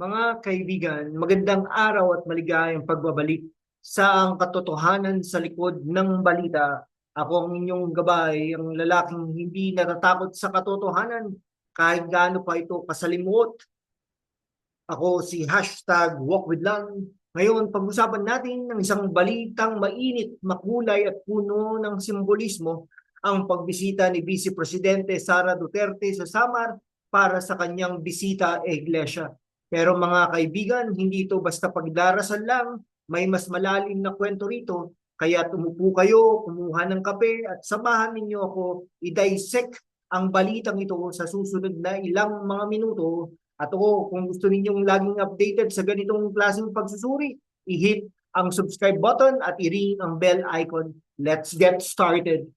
Mga kaibigan, magandang araw at maligayang pagbabalik sa ang katotohanan sa likod ng balita. Ako ang inyong gabay, ang lalaking hindi natatakot sa katotohanan kahit gaano pa ito kasalimuot. Ako si hashtag Walk with Lang. Ngayon, pag-usapan natin ng isang balitang mainit, makulay at puno ng simbolismo ang pagbisita ni Vice Presidente Sara Duterte sa Samar para sa kanyang bisita e iglesia. Pero mga kaibigan, hindi ito basta pagdarasal lang, may mas malalim na kwento rito. Kaya tumupo kayo, kumuha ng kape at samahan ninyo ako i-dissect ang balitang ito sa susunod na ilang mga minuto. At ako, kung gusto ninyong laging updated sa ganitong klaseng pagsusuri, i-hit ang subscribe button at i-ring ang bell icon. Let's get started!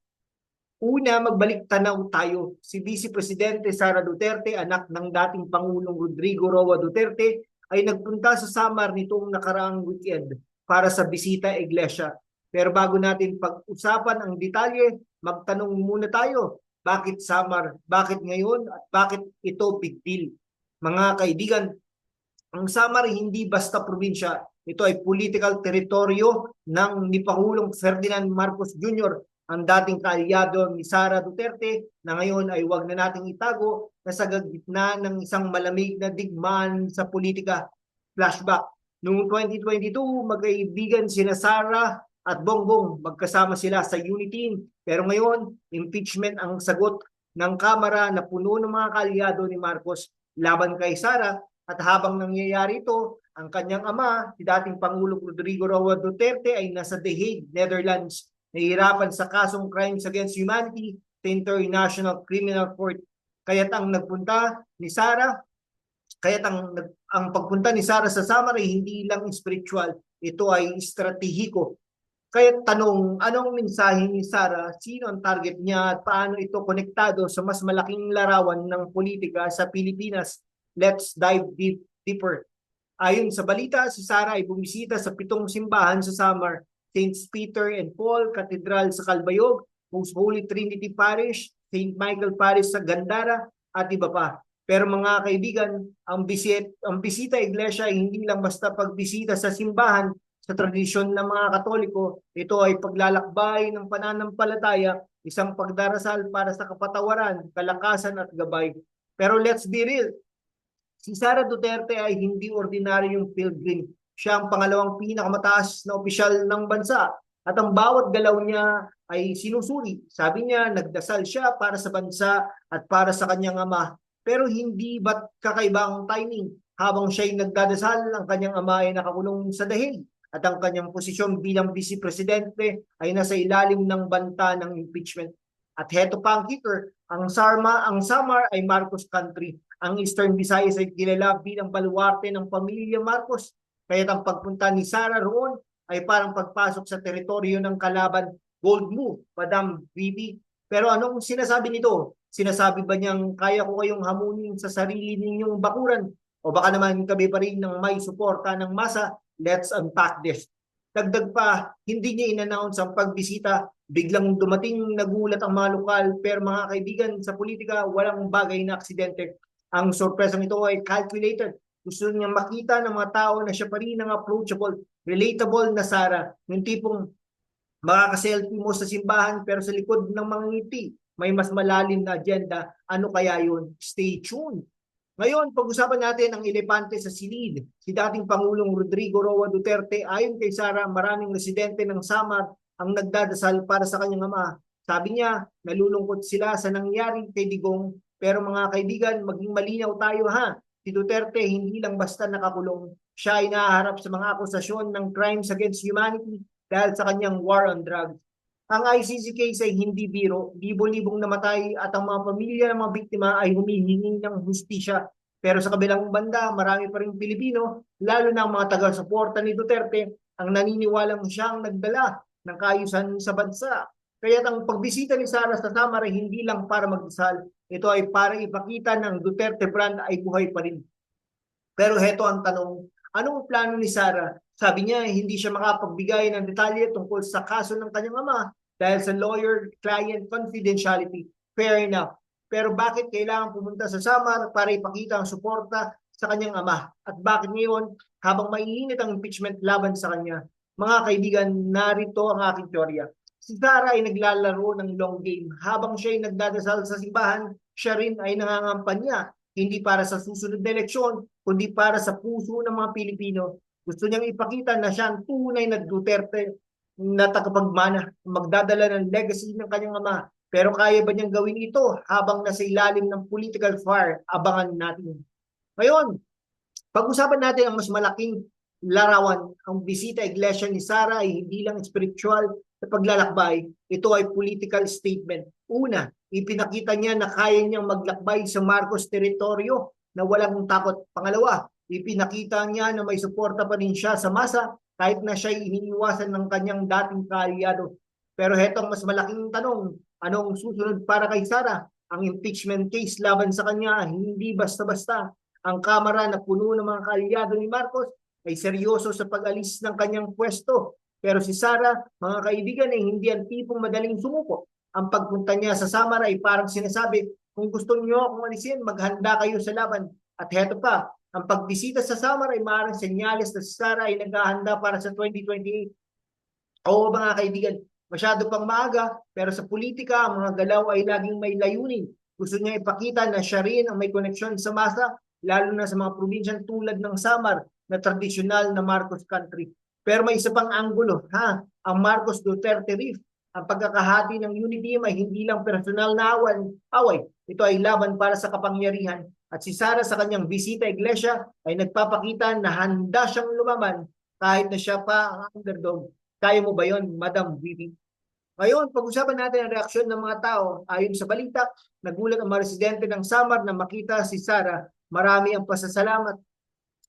Una, magbalik tanaw tayo. Si Vice Presidente Sara Duterte, anak ng dating Pangulong Rodrigo Roa Duterte, ay nagpunta sa Samar nitong nakaraang weekend para sa bisita iglesia. Pero bago natin pag-usapan ang detalye, magtanong muna tayo, bakit Samar? Bakit ngayon? At bakit ito big deal? Mga kaibigan, ang Samar hindi basta probinsya. Ito ay political teritoryo ng ni Pangulong Ferdinand Marcos Jr ang dating kaalyado ni Sara Duterte na ngayon ay wag na nating itago na sa gitna ng isang malamig na digmaan sa politika. Flashback. Noong 2022, magkaibigan sina Sara at Bongbong. Magkasama sila sa unity Pero ngayon, impeachment ang sagot ng Kamara na puno ng mga kaalyado ni Marcos laban kay Sara at habang nangyayari ito, ang kanyang ama, si dating Pangulo Rodrigo Roa Duterte ay nasa The Hague, Netherlands nahihirapan sa kasong crimes against humanity sa International Criminal Court. Kaya't ang nagpunta ni Sara, kaya't ang, ang pagpunta ni Sara sa Samar ay hindi lang spiritual, ito ay estratehiko. Kaya tanong, anong mensahe ni Sara, sino ang target niya at paano ito konektado sa mas malaking larawan ng politika sa Pilipinas? Let's dive deep, deeper. Ayon sa balita, si Sara ay bumisita sa pitong simbahan sa Samar St. Peter and Paul Cathedral sa Calbayog, Most Holy Trinity Parish, St. Michael Parish sa Gandara, at iba pa. Pero mga kaibigan, ang, bisit, ang bisita iglesia ay hindi lang basta pagbisita sa simbahan sa tradisyon ng mga Katoliko. Ito ay paglalakbay ng pananampalataya, isang pagdarasal para sa kapatawaran, kalakasan at gabay. Pero let's be real, si Sara Duterte ay hindi ordinaryong pilgrim siya ang pangalawang pinakamataas na opisyal ng bansa at ang bawat galaw niya ay sinusuri. Sabi niya, nagdasal siya para sa bansa at para sa kanyang ama. Pero hindi ba't kakaibang timing? Habang siya'y nagdadasal, ang kanyang ama ay nakakulong sa dahil at ang kanyang posisyon bilang vice presidente ay nasa ilalim ng banta ng impeachment. At heto pa ang kicker, ang Sarma, ang Samar ay Marcos country. Ang Eastern Visayas ay kilala bilang baluarte ng pamilya Marcos kaya ang pagpunta ni Sara roon ay parang pagpasok sa teritoryo ng kalaban gold move, Madam Bibi. Pero anong sinasabi nito? Sinasabi ba niyang kaya ko kayong hamunin sa sarili ninyong bakuran? O baka naman kami pa rin ng may suporta ng masa? Let's unpack this. Dagdag pa, hindi niya in-announce ang pagbisita. Biglang dumating nagulat ang mga lokal. Pero mga kaibigan sa politika, walang bagay na aksidente. Ang sorpresang ito ay calculated gusto niya makita ng mga tao na siya pa rin ang approachable, relatable na Sara. Yung tipong makakaselfie mo sa simbahan pero sa likod ng mga ngiti, may mas malalim na agenda. Ano kaya yun? Stay tuned. Ngayon, pag-usapan natin ang elepante sa silid. Si dating Pangulong Rodrigo Roa Duterte, ayon kay Sara, maraming residente ng Samar ang nagdadasal para sa kanyang ama. Sabi niya, nalulungkot sila sa nangyari kay Digong. Pero mga kaibigan, maging malinaw tayo ha si Duterte hindi lang basta nakakulong, siya ay nahaharap sa mga akusasyon ng crimes against humanity dahil sa kanyang war on drugs. Ang ICC case ay hindi biro, libo-libong namatay at ang mga pamilya ng mga biktima ay humihingi ng hustisya. Pero sa kabilang banda, marami pa rin Pilipino, lalo na ang mga taga-suporta ni Duterte, ang naniniwalang siyang nagdala ng kaayusan sa bansa. Kaya ang pagbisita ni Sara sa Samar hindi lang para magdasal, ito ay para ipakita ng Duterte brand ay buhay pa rin. Pero heto ang tanong, anong plano ni Sara? Sabi niya hindi siya makapagbigay ng detalye tungkol sa kaso ng kanyang ama dahil sa lawyer-client confidentiality. Fair enough. Pero bakit kailangan pumunta sa Samar para ipakita ang suporta sa kanyang ama. At bakit ngayon, habang maiinit ang impeachment laban sa kanya, mga kaibigan, narito ang aking teorya. Si Sara ay naglalaro ng long game. Habang siya ay nagdadasal sa simbahan, siya rin ay nangangampanya. Hindi para sa susunod na eleksyon, kundi para sa puso ng mga Pilipino. Gusto niyang ipakita na siya ang tunay na Duterte na tagapagmana, magdadala ng legacy ng kanyang ama. Pero kaya ba niyang gawin ito habang nasa ilalim ng political fire? Abangan natin. Ngayon, pag-usapan natin ang mas malaking larawan. Ang bisita iglesia ni Sara ay hindi lang spiritual na paglalakbay, ito ay political statement. Una, ipinakita niya na kaya niyang maglakbay sa Marcos teritoryo na walang takot. Pangalawa, ipinakita niya na may suporta pa rin siya sa masa kahit na siya iniiwasan ng kanyang dating kaalyado. Pero hetong mas malaking tanong, anong susunod para kay Sara? Ang impeachment case laban sa kanya, hindi basta-basta. Ang kamera na puno ng mga kaalyado ni Marcos ay seryoso sa pag-alis ng kanyang pwesto pero si Sara, mga kaibigan, ay hindi ang tipong madaling sumuko. Ang pagpunta niya sa Samar ay parang sinasabi, kung gusto niyo akong alisin, maghanda kayo sa laban. At heto pa, ang pagbisita sa Samar ay maaaring senyales na si Sara ay naghahanda para sa 2028. Oo mga kaibigan, masyado pang maaga, pero sa politika, ang mga galaw ay laging may layunin. Gusto niya ipakita na siya rin ang may koneksyon sa masa, lalo na sa mga probinsyan tulad ng Samar na tradisyonal na Marcos country. Pero may isa pang anggulo, ha? Ang Marcos Duterte Reef, ang pagkakahati ng unity ay hindi lang personal na awan, away. Ito ay laban para sa kapangyarihan. At si Sara sa kanyang bisita iglesia ay nagpapakita na handa siyang lumaban kahit na siya pa ang underdog. Kaya mo ba yon, Madam Vivi? Ngayon, pag-usapan natin ang reaksyon ng mga tao. Ayon sa balita, nagulat ang mga residente ng Samar na makita si Sara. Marami ang pasasalamat.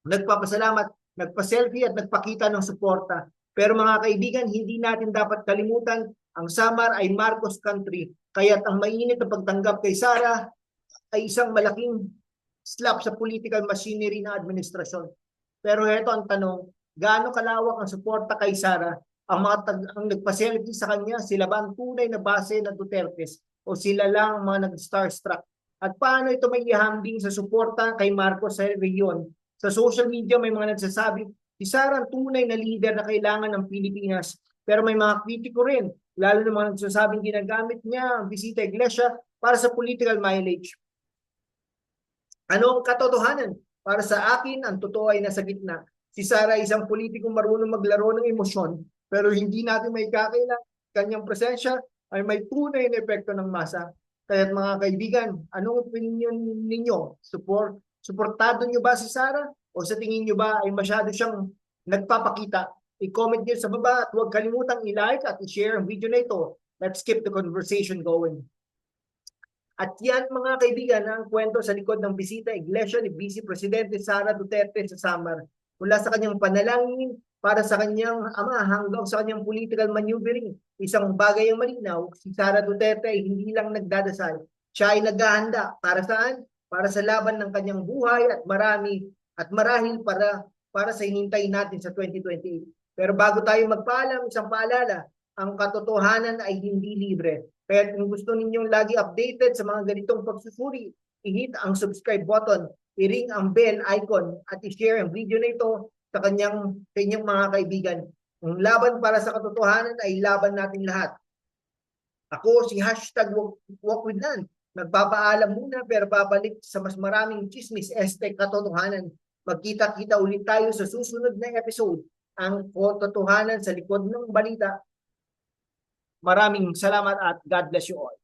Nagpapasalamat nagpa-selfie at nagpakita ng suporta. Pero mga kaibigan, hindi natin dapat kalimutan ang Samar ay Marcos country. Kaya't ang mainit na pagtanggap kay Sara ay isang malaking slap sa political machinery ng administrasyon. Pero ito ang tanong, gaano kalawak ang suporta kay Sara? Ang mga tag- ang nagpa-selfie sa kanya, sila ba ang tunay na base ng Dutertes o sila lang ang mga nag-starstruck? At paano ito may ihambing sa suporta kay Marcos sa rehiyon sa social media may mga nagsasabi, si Sara ang tunay na leader na kailangan ng Pilipinas. Pero may mga kritiko rin, lalo na mga nagsasabing ginagamit niya ang bisita iglesia para sa political mileage. Ano ang katotohanan? Para sa akin, ang totoo ay nasa gitna. Si Sara isang politikong marunong maglaro ng emosyon, pero hindi natin may kakailan. Kanyang presensya ay may tunay na epekto ng masa. Kaya mga kaibigan, anong opinion ninyo? Support Suportado nyo ba si Sara? O sa tingin nyo ba ay masyado siyang nagpapakita? I-comment nyo sa baba at huwag kalimutang i-like at i-share ang video na ito. Let's keep the conversation going. At yan mga kaibigan ang kwento sa likod ng bisita iglesia ni Vice Presidente Sara Duterte sa Samar. Mula sa kanyang panalangin para sa kanyang ama hanggang sa kanyang political maneuvering. Isang bagay ang malinaw, si Sara Duterte ay hindi lang nagdadasal. Siya ay naghahanda. Para saan? Para sa laban ng kanyang buhay at marami at marahil para para sa hinintay natin sa 2028. Pero bago tayo magpaalam, isang paalala, ang katotohanan ay hindi libre. Kaya kung gusto ninyong lagi updated sa mga ganitong pagsusuri, i-hit ang subscribe button, i-ring ang bell icon at i-share ang video na ito sa kanyang, sa inyong mga kaibigan. Ang laban para sa katotohanan ay laban natin lahat. Ako si hashtag walk, walk with Nan. Nagpapaalam muna pero babalik sa mas maraming chismis, este katotohanan. Magkita-kita ulit tayo sa susunod na episode. Ang katotohanan sa likod ng balita. Maraming salamat at God bless you all.